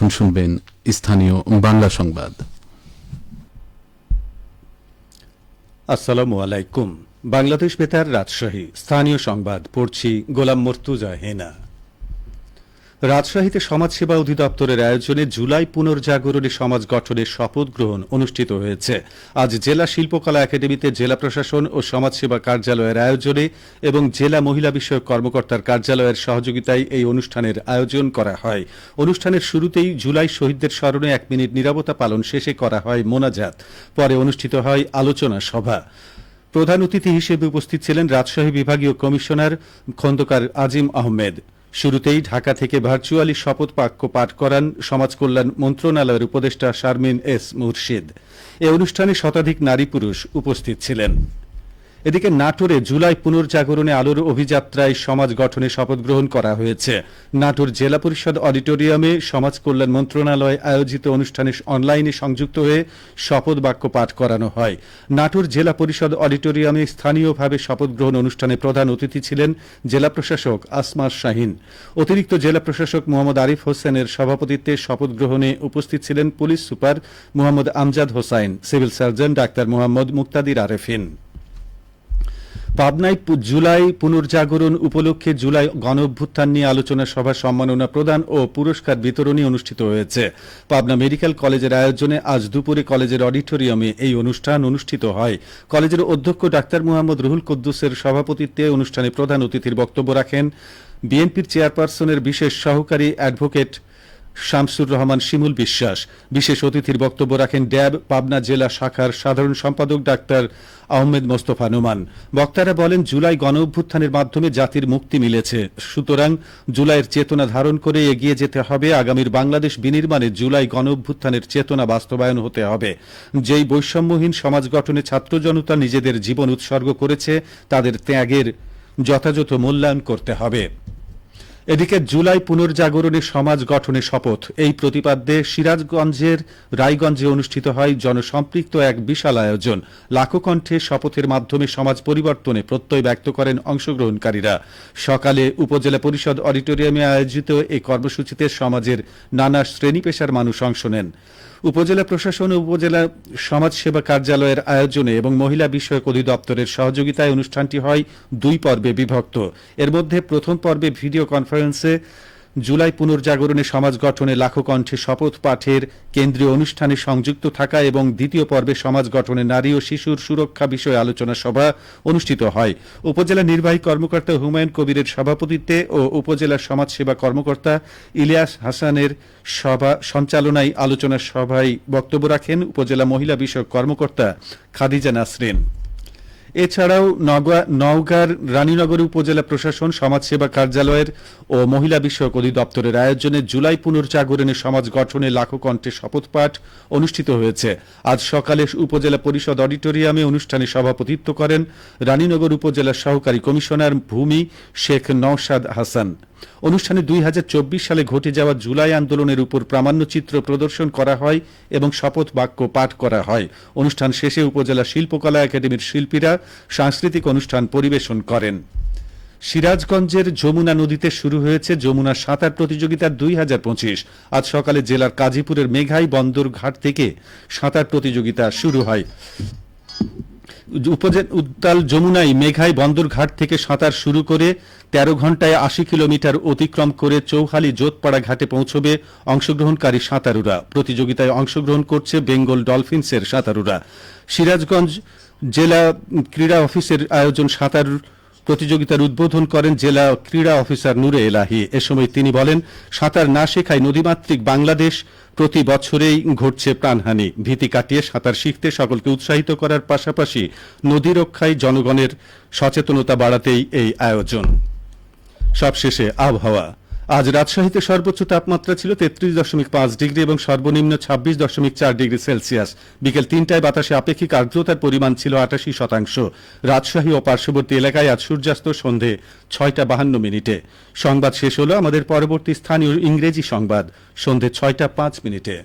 এখন শুনবেন স্থানীয় বাংলা সংবাদ। আসসালামু আলাইকুম। বাংলাদেশ বেতার রাজশাহী। স্থানীয় সংবাদ পড়ছি গোলাম মর্তুজা হেনা। রাজশাহীতে সমাজসেবা অধিদপ্তরের আয়োজনে জুলাই পুনর্জাগরণী সমাজ গঠনের শপথ গ্রহণ অনুষ্ঠিত হয়েছে। আজ জেলা শিল্পকলা একাডেমিতে জেলা প্রশাসন ও সমাজসেবা কার্যালয়ের আয়োজনে এবং জেলা মহিলা বিষয়ক কর্মকর্তার কার্যালয়ের সহযোগিতায় এই অনুষ্ঠানের আয়োজন করা হয়। অনুষ্ঠানের শুরুতেই জুলাই শহীদদের স্মরণে এক মিনিট নিরাপত্তা পালন শেষে করা হয় মোনাজাত। পরে অনুষ্ঠিত হয় আলোচনা সভা। প্রধান অতিথি হিসেবে উপস্থিত ছিলেন রাজশাহী বিভাগীয় কমিশনার খন্দকার আজিম আহমেদ। শুরুতেই ঢাকা থেকে ভার্চুয়ালি শপথ বাক্য পাঠ করান সমাজকল্যাণ মন্ত্রণালয়ের উপদেষ্টা শারমিন এস মুর্শিদ। এ অনুষ্ঠানে শতাধিক নারী পুরুষ উপস্থিত ছিলেন। এদিকে নাটোরে জুলাই পুনর্জাগরণে আলোর অভিযাত্রায় সমাজ গঠনে শপথ গ্রহণ করা হয়েছে। নাটোর জেলা পরিষদ অডিটোরিয়ামে সমাজ কল্যাণ মন্ত্রণালয় আয়োজিত অনুষ্ঠানে অনলাইনে সংযুক্ত হয়ে শপথ বাক্য পাঠ করানো হয়। নাটোর জেলা পরিষদ অডিটোরিয়ামে স্থানীয়ভাবে শপথ গ্রহণ অনুষ্ঠানে প্রধান অতিথি ছিলেন জেলা প্রশাসক আসমা শাহিন। অতিরিক্ত জেলা প্রশাসক মোহাম্মদ আরিফ হোসেনের সভাপতিত্বে শপথ গ্রহণে উপস্থিত ছিলেন police super Mohammad Amjad Hossain, civil surgeon doctor Mohammad Muktadir Arefin. পাবনায় জুলাই পুনর্জাগরণ উপলক্ষে জুলাই গণ অভ্যুত্থান নিয়ে আলোচনা সভা সম্মাননা প্রদান ও পুরস্কার বিতরণী অনুষ্ঠিত হয়েছে। পাবনা মেডিকেল কলেজের আয়োজনে আজ দুপুরে কলেজের অডিটোরিয়ামে এই অনুষ্ঠান অনুষ্ঠিত হয়। কলেজের অধ্যক্ষ ডাক্তার মোহাম্মদ রুহুল কুদ্দুসের সভাপতিত্বে অনুষ্ঠানে প্রধান অতিথির বক্তব্য রাখেন বিএনপির চেয়ারপারসনের বিশেষ সহকারী অ্যাডভোকেট শামসুর রহমান শিমুল বিশ্বাস। বিশেষ অতিথির বক্তব্য রাখেন ড্যাব, পাবনা জেলা শাখার সাধারণ সম্পাদক ডাক্তার আহমেদ মোস্তফা নোমান। বক্তারা বলেন, জুলাই গণ অভ্যুত্থানের মাধ্যমে জাতির মুক্তি মিলেছে। সুতরাং জুলাইয়ের চেতনা ধারণ করে এগিয়ে যেতে হবে। আগামীর বাংলাদেশ বিনির্মাণে জুলাই গণ অভ্যুত্থানের চেতনা বাস্তবায়ন হতে হবে। যেই বৈষম্যহীন সমাজ গঠনে ছাত্র জনতা নিজেদের জীবন উৎসর্গ করেছে, তাদের ত্যাগের যথাযথ মূল্যায়ন করতে হবে। এদিকে জুলাই পুনর্জাগরণে সমাজ গঠনে শপথ। এই প্রতিপাদ্যে সিরাজগঞ্জের রায়গঞ্জে অনুষ্ঠিত হয় জনসম্পৃক্ত এক বিশাল আয়োজন। লাখো কণ্ঠে শপথের মাধ্যমে সমাজ পরিবর্তনে প্রত্যয় ব্যক্ত করেন অংশগ্রহণকারীরা। সকালে উপজেলা পরিষদ অডিটোরিয়ামে আয়োজিত এই কর্মসূচিতে সমাজের নানা শ্রেণি পেশার মানুষ অংশ নেন। উপজেলা প্রশাসন উপজেলা সমাজসেবা কার্যালয়ের আয়োজনে এবং মহিলা বিষয়ক অধিদপ্তরের সহযোগিতায় অনুষ্ঠানটি হয় দুই পর্বে বিভক্ত। এর মধ্যে প্রথম পর্বে ভিডিও কনফারেন্সে জুলাই পুনর্জাগরণে সমাজ গঠনে লাখো কণ্ঠে শপথ পাঠের কেন্দ্রীয় অনুষ্ঠানে সংযুক্ত থাকা এবং দ্বিতীয় পর্বে সমাজ গঠনে নারী ও শিশুর সুরক্ষা বিষয়ে আলোচনা সভা অনুষ্ঠিত হয়। উপজেলা নির্বাহী কর্মকর্তা হুমায়ুন কবিরের সভাপতিত্বে ও উপজেলা সমাজসেবা কর্মকর্তা ইলিয়াস হাসানের সভা সঞ্চালনায় আলোচনা সভায় বক্তব্য রাখেন উপজেলা মহিলা বিষয়ক কর্মকর্তা খাদিজা নাসরিন। এছাড়াও নওগাঁর রানীনগর উপজেলা প্রশাসন, সমাজসেবা কার্যালয়ের ও মহিলা বিষয়ক অধিদপ্তরের আয়োজনে জুলাই পুনর্জাগরণে সমাজ গঠনে লাখো কণ্ঠে শপথপাঠ অনুষ্ঠিত হয়েছে। আজ সকালে উপজেলা পরিষদ অডিটোরিয়ামে অনুষ্ঠানে সভাপতিত্ব করেন রানীনগর উপজেলার সহকারী কমিশনার ভূমি শেখ নওশাদ হাসান। অনুষ্ঠানে দুই হাজার চব্বিশ সালে ঘটে যাওয়া জুলাই আন্দোলনের উপর প্রামাণ্যচিত্র প্রদর্শন করা হয় এবং শপথ বাক্য পাঠ করা হয়। অনুষ্ঠান শেষে উপজেলা শিল্পকলা একাডেমির শিল্পীরা সাংস্কৃতিক অনুষ্ঠান পরিবেশন করেন। সিরাজগঞ্জের যমুনা নদীতে শুরু হয়েছে যমুনা সাঁতার প্রতিযোগিতা দুই হাজার পঁচিশ। আজ সকালে জেলার কাজীপুরের মেঘাই বন্দর ঘাট থেকে সাঁতার প্রতিযোগিতা শুরু হয়। উপজেলা উত্তাল যমুনায় মেঘাই বন্দরঘাট থেকে সাঁতার শুরু করে তেরো ঘন্টায় আশি কিলোমিটার অতিক্রম করে চৌহালি জোতপাড়া ঘাটে পৌঁছবে অংশগ্রহণকারী সাঁতারুরা। প্রতিযোগিতায় অংশগ্রহণ করছে বেঙ্গল ডলফিনসের সাঁতারুরা। সিরাজগঞ্জ জেলা ক্রীড়া অফিসের আয়োজন সাঁতার প্রতিযোগিতার উদ্বোধন করেন জেলা ক্রীড়া অফিসার নূরে এলাহি। এ সময় তিনি বলেন, সাঁতার না শেখায় নদীমাতৃক বাংলাদেশ প্রতি বছরেই ঘটছে প্রাণহানি। ভীতি কাটিয়ে সাঁতার শিখতে সকলকে উৎসাহিত করার পাশাপাশি নদী রক্ষায় জনগণের সচেতনতা বাড়াতেই এই আয়োজন। সবশেষে আবহাওয়া। আজ রাজশাহীতে সর্বোচ্চ তাপমাত্রা ছিল তেত্রিশ দশমিক পাঁচ ডিগ্রি এবং সর্বনিম্ন ছাব্বিশ দশমিক চার ডিগ্রি সেলসিয়াস। বিকেল তিনটায় বাতাসে আপেক্ষিক আর্দ্রতার পরিমাণ ছিল আটাশি শতাংশ। রাজশাহী ও পার্শ্ববর্তী এলাকায় আজ সূর্যাস্ত সন্ধে ছয়টা বাহান্ন মিনিটে। সংবাদ শেষ হল আমাদের পরবর্তী স্থানীয় ইংরেজি সংবাদ, সন্ধে ছয়টা পাঁচ মিনিটে।